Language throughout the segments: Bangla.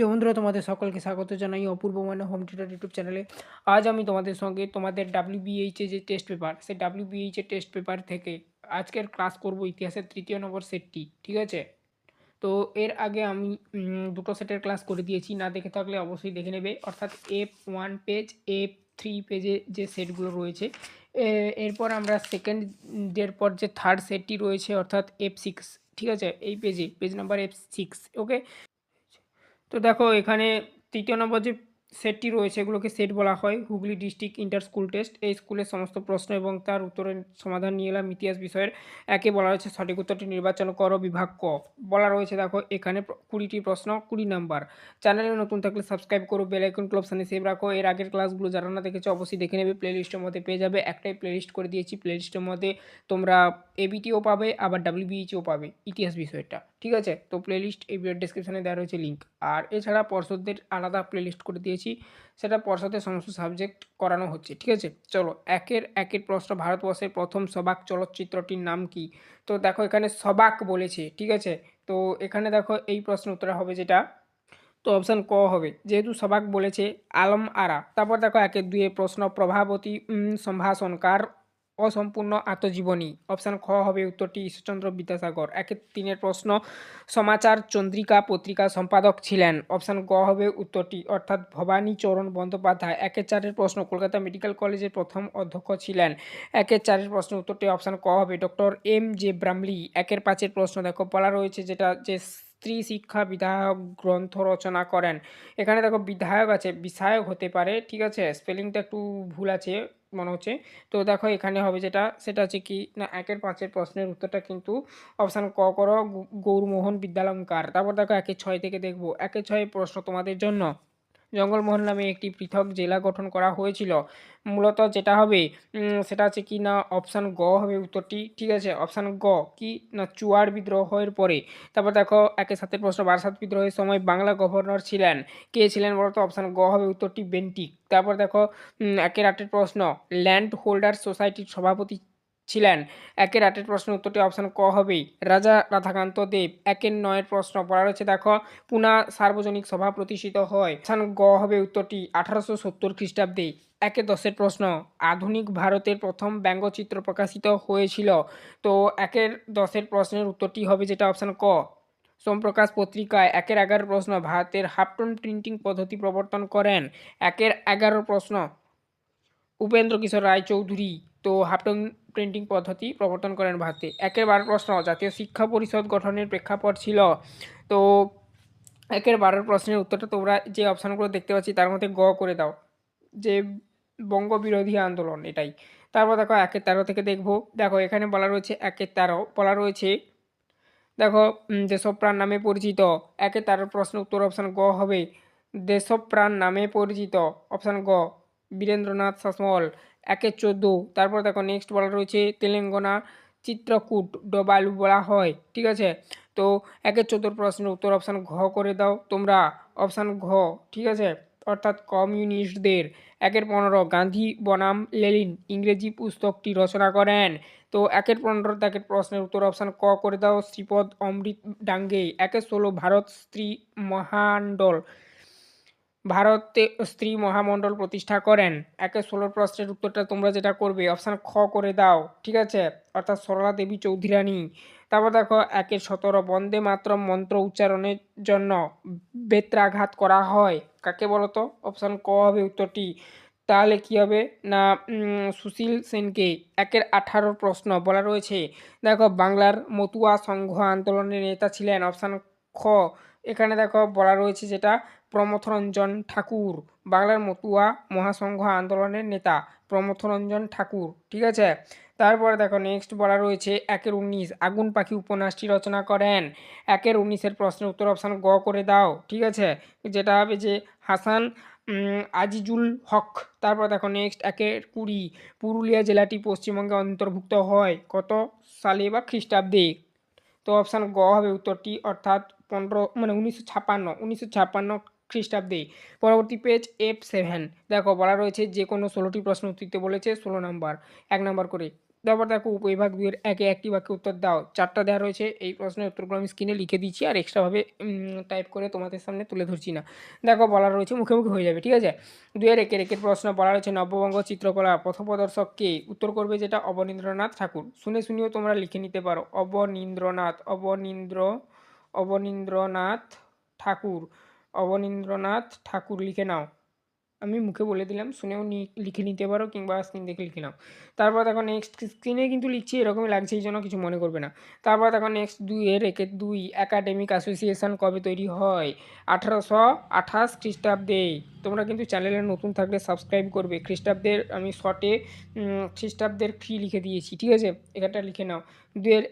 প্রিয় বন্ধুরা, তোমাদের সকলকে স্বাগত জানাই অপূর্ব মানে হোম থিয়েটার ইউটিউব চ্যানেলে। আজ আমি তোমাদের সঙ্গে তোমাদের ডাব্লিউবিএইচে যে টেস্ট পেপার সেই ডাব্লিউবিএইচের টেস্ট পেপার থেকে আজকের ক্লাস করব ইতিহাসের তৃতীয় নম্বর সেটটি ঠিক আছে? তো এর আগে আমি দুটো সেটের ক্লাস করে দিয়েছি, না দেখে থাকলে অবশ্যই দেখে নেবে। অর্থাৎ F one page F three পেজে যে সেটগুলো রয়েছে এরপর আমরা সেকেন্ডের পর যে থার্ড সেটটি রয়েছে, অর্থাৎ এফ সিক্স ঠিক আছে? এই পেজে page number F six okay তো দেখো এখানে তৃতীয় নম্বর যে সেটটি রয়েছে, এগুলোকে সেট বলা হয়। Hooghly district inter school test. এই স্কুলের সমস্ত প্রশ্ন এবং তার উত্তরের সমাধান নিয়ে এলাম ইতিহাস বিষয়ের। একে বলা রয়েছে সঠিক উত্তরটি নির্বাচন করো বিভাগ ক। বলা রয়েছে, দেখো, এখানে কুড়িটি প্রশ্ন, কুড়ি নাম্বার। চ্যানেলে নতুন থাকলে সাবস্ক্রাইব করো, বেল আইকন ক্লাব সামনে সেভ রাখো। এর আগের ক্লাসগুলো যারা না দেখেছ, অবশ্যই দেখে নেবে। প্লেলিস্টের মধ্যে পেয়ে যাবে। একটাই প্লেলিস্ট করে দিয়েছি। প্লেলিস্টের মধ্যে তোমরা এবিটিও পাবে, আবার ডাব্লিউবিএইচও পাবে, ইতিহাস বিষয়টা ঠিক আছে? তো প্লেলিস্ট এই ভিডিও ডিসক্রিপশনে দেওয়া রয়েছে লিঙ্ক আর এছাড়া পর্ষদদের আলাদা প্লেলিস্ট করে দিয়েছি। সেটা পর্ষদের সমস্ত সাবজেক্ট করানো হচ্ছে, ঠিক আছে? চলো, একের একের প্রশ্ন, ভারতবর্ষের প্রথম সবাক চলচ্চিত্রটির নাম কি? তো দেখো, এখানে সবাক বলেছে, ঠিক আছে? তো এখানে দেখো, এই প্রশ্ন উত্তর হবে যেটা, তো অপশান ক হবে, যেহেতু সবাক বলেছে, আলম আরা। তারপর দেখো, একের দুয়ে প্রশ্ন, প্রভাবতী সম্ভাষণ কার অসম্পূর্ণ আত্মজীবনী অপশান খ হবে উত্তরটি ঈশ্বরচন্দ্র বিদ্যাসাগর একের তিনের প্রশ্ন সমাচার চন্দ্রিকা পত্রিকা সম্পাদক ছিলেন। অপশান গ হবে উত্তরটি অর্থাৎ ভবানী চরণ বন্দ্যোপাধ্যায়। একের চারের প্রশ্ন কলকাতা মেডিকেল কলেজের প্রথম অধ্যক্ষ ছিলেন। একের চারের প্রশ্ন উত্তরটি অপশান ক হবে ডক্টর এম জে ব্রামলি একের পাঁচের প্রশ্ন, দেখো বলা রয়েছে যেটা যে স্ত্রী শিক্ষা বিধায়ক গ্রন্থ রচনা করেন। এখানে দেখো, বিধায়ক আছে, বিষায়ক হতে পারে, ঠিক আছে? স্পেলিংটা একটু ভুল আছে। মনে হচ্ছে। তো দেখো এখানে হবে যেটা, সেটা হচ্ছে কি, না, একের পাঁচের প্রশ্নের উত্তরটা কিন্তু অপশান ক করো গৌরমোহন বিদ্যালঙ্কার। তারপর দেখো একের ছয় থেকে দেখব। একের ছয় প্রশ্ন তোমাদের জন্য। জঙ্গলমহল নামে একটি পৃথক জেলা গঠন করা হয়েছিল। মূলত যেটা হবে সেটা হচ্ছে কি না অপশান গ হবে উত্তরটি। ঠিক আছে অপশান গ, কি না, চুয়ার বিদ্রোহের পরে। তারপর দেখো, একের সাথে প্রশ্ন বারাসাত বিদ্রোহের সময় বাংলা গভর্নর ছিলেন। কে ছিলেন বলতো? অপশান গ হবে উত্তরটি বেন্টিক। তারপর দেখো একের আটের প্রশ্ন ল্যান্ড হোল্ডার সোসাইটির সভাপতি ছিলেন। একের আটের প্রশ্ন উত্তরটি অপশান ক হবেই। রাজা রাধাকান্ত দেব, একের নয়ের প্রশ্ন। পড়া রয়েছে, দেখো, পুনা সার্বজনিক সভা প্রতিষ্ঠিত হয়। অপশান গ হবে উত্তরটি আঠারোশো সত্তর খ্রিস্টাব্দে। একে দশের প্রশ্ন, আধুনিক ভারতের প্রথম ব্যঙ্গচিত্র প্রকাশিত হয়েছিল। তো একের দশের প্রশ্নের উত্তরটি হবে যেটা অপশান ক। সোমপ্রকাশ পত্রিকায় একের এগারো প্রশ্ন, ভারতের হাফটন প্রিন্টিং পদ্ধতি প্রবর্তন করেন। একের এগারো প্রশ্ন উপেন্দ্র কিশোর রায়চৌধুরী। তো হাফটন প্রিন্টিং পদ্ধতি প্রবর্তন করেন ভারতে। একের বারো প্রশ্ন, জাতীয় শিক্ষা পরিষদ গঠনের প্রেক্ষাপট ছিল। তো একের বারোর প্রশ্নের উত্তরটা তোমরা যে অপশানগুলো দেখতে পাচ্ছি তার মধ্যে গ করে দাও। যে বঙ্গ বিরোধী আন্দোলন এটাই। তারপর দেখো একের তেরো থেকে দেখব। দেখো এখানে বলা রয়েছে একের তেরো বলা রয়েছে, দেখো দেশপ্রাণ নামে পরিচিত। একে তার প্রশ্ন উত্তর অপশান গ হবে। দেশপ্রাণ নামে পরিচিত। অপশান গ, বীরেন্দ্রনাথ শাসমল একে চোদ্দ। তারপর দেখো নেক্সট বলা রয়েছে তেলেঙ্গানা চিত্রকূট ডোবালু বলা হয়, ঠিক আছে? তো একের চোদ্দোর প্রশ্নের উত্তর অপশান ঘ করে দাও তোমরা। অপশান ঘ, ঠিক আছে? অর্থাৎ কমিউনিস্টদের। একের পনেরো, গান্ধী, বনাম লেলিন ইংরেজি পুস্তকটি রচনা করেন। তো একের পনেরো, একের প্রশ্নের উত্তর অপশান ক করে দাও। শ্রীপদ অমৃত ডাঙ্গে একের ষোলো, ভারত স্ত্রী মহামণ্ডল ভারতে স্ত্রী মহামণ্ডল প্রতিষ্ঠা করেন। একে ষোলোর প্রশ্নের উত্তরটা তোমরা যেটা করবে অপশান খ করে দাও, ঠিক আছে? অর্থাৎ সরলা দেবী চৌধুরানী। তারপর দেখো একের সতেরো, বন্দে মাতরম মন্ত্র উচ্চারণের জন্য বেত্রাঘাত করা হয়। কাকে বলতো? অপশান ক হবে উত্তরটি। তাহলে কি হবে? না সুশীল সেনকে। একের আঠারোর প্রশ্ন বলা রয়েছে। দেখো, বাংলার মতুয়া সংঘ আন্দোলনের নেতা ছিলেন অপশান খ। এখানে দেখো বলা রয়েছে যেটা প্রমথরঞ্জন ঠাকুর, বাংলার মতুয়া মহাসংঘ আন্দোলনের নেতা প্রমথরঞ্জন ঠাকুর, ঠিক আছে? তারপরে দেখো নেক্সট বলা রয়েছে একের উনিশ, আগুন পাখি উপন্যাসটি রচনা করেন। একের উনিশের প্রশ্নের উত্তর অপশান গ করে দাও, ঠিক আছে? যেটা হবে যে হাসান আজিজুল হক। তারপর দেখো নেক্সট একের কুড়ি, পুরুলিয়া জেলাটি পশ্চিমবঙ্গে অন্তর্ভুক্ত হয় কত সালে বা খ্রিস্টাব্দে? তো অপশান গ হবে উত্তরটি, অর্থাৎ পনেরো মানে উনিশশো ছাপ্পান্ন উনিশশো ছাপান্ন খ্রিস্টাব্দে। পরবর্তী পেজ এফ সেভেন দেখো, বলা রয়েছে যে কোনো ষোলোটি প্রশ্ন উত্তর দিতে বলেছে, ষোলো নাম্বার, এক নাম্বার করে। তারপর দেখো, উপবিভাগ দুইয়ের একে একটি বাক্যে উত্তর দাও। চারটা দেওয়া রয়েছে, এই প্রশ্নের উত্তরগুলো আমি স্ক্রিনে লিখে দিচ্ছি, আর এক্সট্রাভাবে টাইপ করে তোমাদের সামনে তুলে ধরছি না। দেখো, বলা রয়েছে মুখে মুখে হয়ে যাবে, ঠিক আছে? দুইয়ের একের একের প্রশ্ন, বলা রয়েছে নববঙ্গ চিত্রকলা পথপ্রদর্শক কে? উত্তর করবে যেটা অবনীন্দ্রনাথ ঠাকুর। শুনে শুনেও তোমরা লিখে নিতে পারো, অবনীন্দ্রনাথ, অবনীন্দ্র অবনীন্দ্রনাথ ঠাকুর। অবনীন্দ্রনাথ ঠাকুর লিখে নাও। আমি মুখে বলে দিলাম, শুনেও লিখে নিতে পারো কিংবা স্ক্রিন দেখে লিখে নাও। তারপর দেখো নেক্সট স্ক্রিনে কিন্তু লিখছি, এরকমই লাগছে, এই জন্য কিছু মনে করবে না। তারপর দেখো নেক্সট দুইয়ের একে দুই একাডেমিক অ্যাসোসিয়েশন কবে তৈরি হয়? আঠারোশো আঠাশ খ্রিস্টাব্দে। তোমরা কিন্তু চ্যানেলে নতুন থাকলে সাবস্ক্রাইব করবে। খ্রিস্টাব্দের, আমি শর্টে খ্রিস্টাব্দের ফি লিখে দিয়েছি, ঠিক আছে? এখানটা লিখে নাও। দুয়ের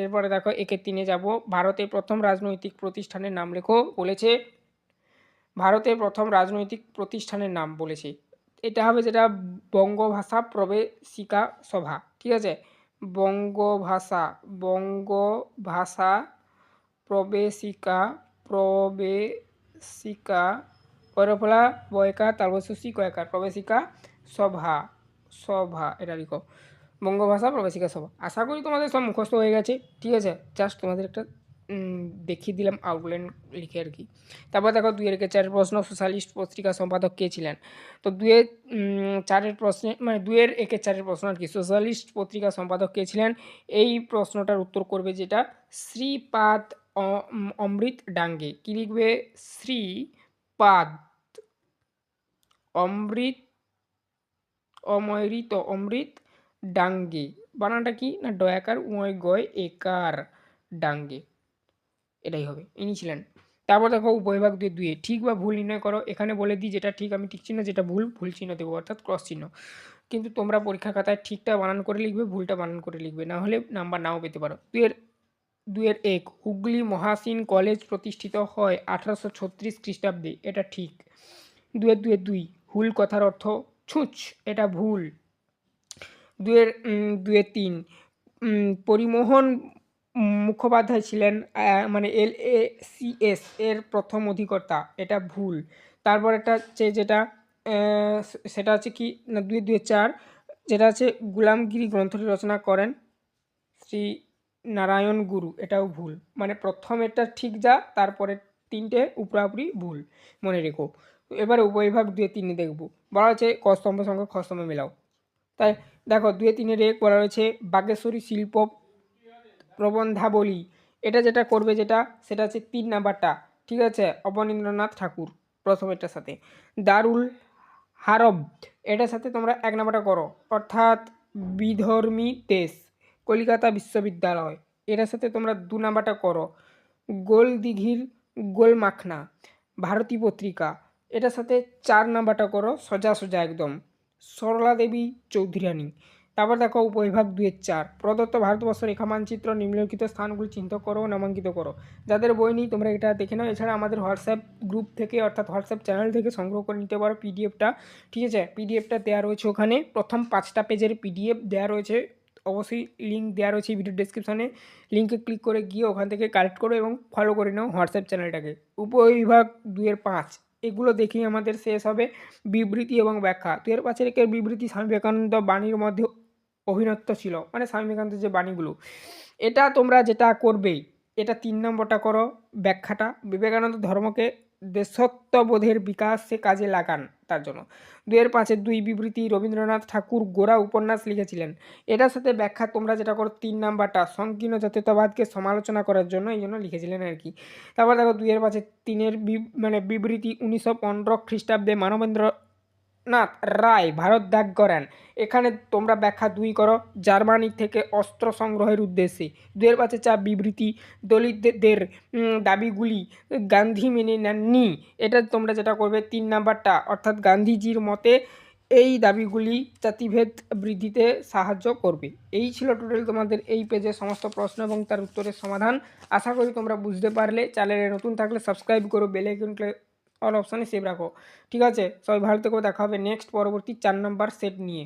এরপরে দেখো একে তিনে যাব। ভারতের প্রথম রাজনৈতিক প্রতিষ্ঠানের নাম লেখো, বলেছে ভারতের প্রথম রাজনৈতিক প্রতিষ্ঠানের নাম বলেছি। এটা হবে যেটা বঙ্গভাষা প্রবেশিকা সভা, ঠিক আছে? বঙ্গভাষা বঙ্গভাষা প্রবেশিকা প্রবেশিকা, পরফলা, বয়কা, তালবসুসি কয়কার প্রবেশিকা সভা সভা, এটা লিখো। বঙ্গভাষা প্রবেশিকা সভা। আশা করি তোমাদের সব মুখস্থ হয়ে গেছে, ঠিক আছে? জাস্ট তোমাদের একটা দেখিয়ে দিলাম আউটলাইন লিখে আর কি। তারপর দেখো দুইয়ের একে চারের প্রশ্ন, সোশ্যালিস্ট পত্রিকা সম্পাদক কে ছিলেন? তো দুয়ের চারের প্রশ্নে মানে দুয়ের একে চারের প্রশ্ন আর কি, সোশ্যালিস্ট পত্রিকা সম্পাদক কে ছিলেন? এই প্রশ্নটার উত্তর করবে যেটা, শ্রীপাদ অমৃত ডাঙ্গে। কি লিখবে? শ্রীপাদ অমৃত অমৃত অমৃত ডাঙ্গে। বানানটা কি? না, ডয়াকার উময় গয় একার ডাঙ্গে। এটাই হবে। ইনি ছিলেন। তারপর দেখো উপবিভাগ দুই দুয়ে ঠিক বা ভুল নির্ণয় করো। এখানে বলে দিই যেটা ঠিক, আমি ঠিক চিহ্ন, যেটা ভুল ভুল চিহ্ন দেবো, অর্থাৎ ক্রস চিহ্ন। কিন্তু তোমরা পরীক্ষা খাতায় ঠিকটা বানান করে লিখবে, ভুলটা বানান করে লিখবে। না হলে নাম্বার নাও পেতে পারো। দুয়ের দুয়ের এক, হুগলি মহাসিন কলেজ প্রতিষ্ঠিত হয় আঠারোশো ছত্রিশ খ্রিস্টাব্দে। এটা ঠিক। দুয়ের দুয়ের দুই হুল কথার অর্থ ছুঁচ, এটা ভুল। দুয়ের দুয়ের তিন পরিমোহন মুখোপাধ্যায় ছিলেন মানে এল এ সি এস এর প্রথম অধিকর্তা, এটা ভুল। তারপর একটা হচ্ছে যেটা সেটা হচ্ছে কি, না, দুই দুই, চার, যেটা হচ্ছে গুলামগিরি গ্রন্থটি রচনা করেন শ্রী নারায়ণ গুরু, এটাও ভুল। মানে প্রথম এটা ঠিক যা, তারপরে তিনটে উপরাপুরি ভুল, মনে রেখো। এবারে উপবিভাগ দুয়ে তিনে দেখব। বলা হচ্ছে ক স্তম্ভ সঙ্গে খ স্তম্ভ মেলাও। তাই দেখো দুয়ে তিনের এক বলা রয়েছে বাগেশ্বরী শিল্প প্রবন্ধাবলী। এটা যেটা করবে যেটা, সেটা হচ্ছে তিন নাম্বারটা। ঠিক আছে? অবনীন্দ্রনাথ ঠাকুর প্রথমেরটার সাথে। দারুল হারব, এটার সাথে তোমরা এক নাম্বারটা করো। অর্থাৎ বিধর্মী দেশ, কলিকাতা বিশ্ববিদ্যালয়, এটার সাথে তোমরা দু নাম্বারটা করো। গোল দিঘির গোল মাখনা ভারতী পত্রিকা, এটার সাথে চার নাম্বারটা করো, সোজা সোজা একদম। সরলা দেবী চৌধুরানী তারপর দেখো উপবিভাগ দুয়ের চার। প্রদত্ত ভারতবর্ষ রেখা মানচিত্র নিম্নলিখিত স্থানগুলি চিহ্নিত করো নামাঙ্কিত করো। যাদের বই নেই, তোমরা এটা দেখে নাও। এছাড়া আমাদের হোয়াটসঅ্যাপ গ্রুপ থেকে, অর্থাৎ হোয়াটসঅ্যাপ চ্যানেল থেকে সংগ্রহ করে নিতে পারো পিডিএফটা। ঠিক আছে? পিডিএফটা দেওয়া রয়েছে ওখানে। প্রথম পাঁচটা পেজের পিডিএফ দেওয়া রয়েছে। অবশ্যই লিঙ্ক দেওয়া রয়েছে ভিডিও ডেসক্রিপশানে লিঙ্কে ক্লিক করে গিয়ে ওখান থেকে কালেক্ট করো এবং ফলো করে নাও হোয়াটসঅ্যাপ চ্যানেলটাকে। উপবিভাগ দুয়ের পাঁচ। এগুলো দেখেই আমাদের শেষ হবে। বিবৃতি এবং ব্যাখ্যা। দুয়ের পাঁচের একের বিবৃতি স্বামী বিবেকানন্দ বাণীর মধ্যে অভিনত্ব ছিল মানে স্বামী বিবেকানন্দের যে বাণীগুলো। এটা তোমরা যেটা করবেই এটা তিন নম্বরটা করো, ব্যাখ্যাটা। বিবেকানন্দ ধর্মকে দেশত্ববোধের বিকাশে কাজে লাগান তার জন্য। দুয়ের পাঁচের দুই বিবৃতি রবীন্দ্রনাথ ঠাকুর গোড়া উপন্যাস লিখেছিলেন। এটার সাথে ব্যাখ্যা তোমরা যেটা করো, তিন নাম্বারটা, সংকীর্ণ জাতীয়তাবাদকে সমালোচনা করার জন্য এই জন্য লিখেছিলেন আর কি। তারপর দেখো দুইয়ের পাঁচে তিনের মানে বিবৃতি উনিশশো পনেরো খ্রিস্টাব্দে মানবেন্দ্রনাথ রায় ভারত ত্যাগ করেন। এখানে তোমরা ব্যাখ্যা দুই করো, জার্মানি থেকে অস্ত্র সংগ্রহের উদ্দেশ্যে। দুয়ের পাশে চা বিবৃতি, দলিতদের দাবিগুলি গান্ধী মেনে নেননি। এটা তোমরা যেটা করবে, তিন নাম্বারটা, অর্থাৎ গান্ধীজির মতে এই দাবিগুলি জাতিভেদ বৃদ্ধিতে সাহায্য করবে। এই ছিল টোটাল তোমাদের এই পেজে সমস্ত প্রশ্ন এবং তার উত্তরের সমাধান। আশা করি তোমরা বুঝতে পারলে। চ্যানেলে নতুন থাকলে সাবস্ক্রাইব করো বেল আইকনকে অল অপশানে সেভ রাখো। ঠিক আছে? সবাই ভালো থেকে, দেখা হবে নেক্সট পরবর্তী চার নম্বর সেট নিয়ে।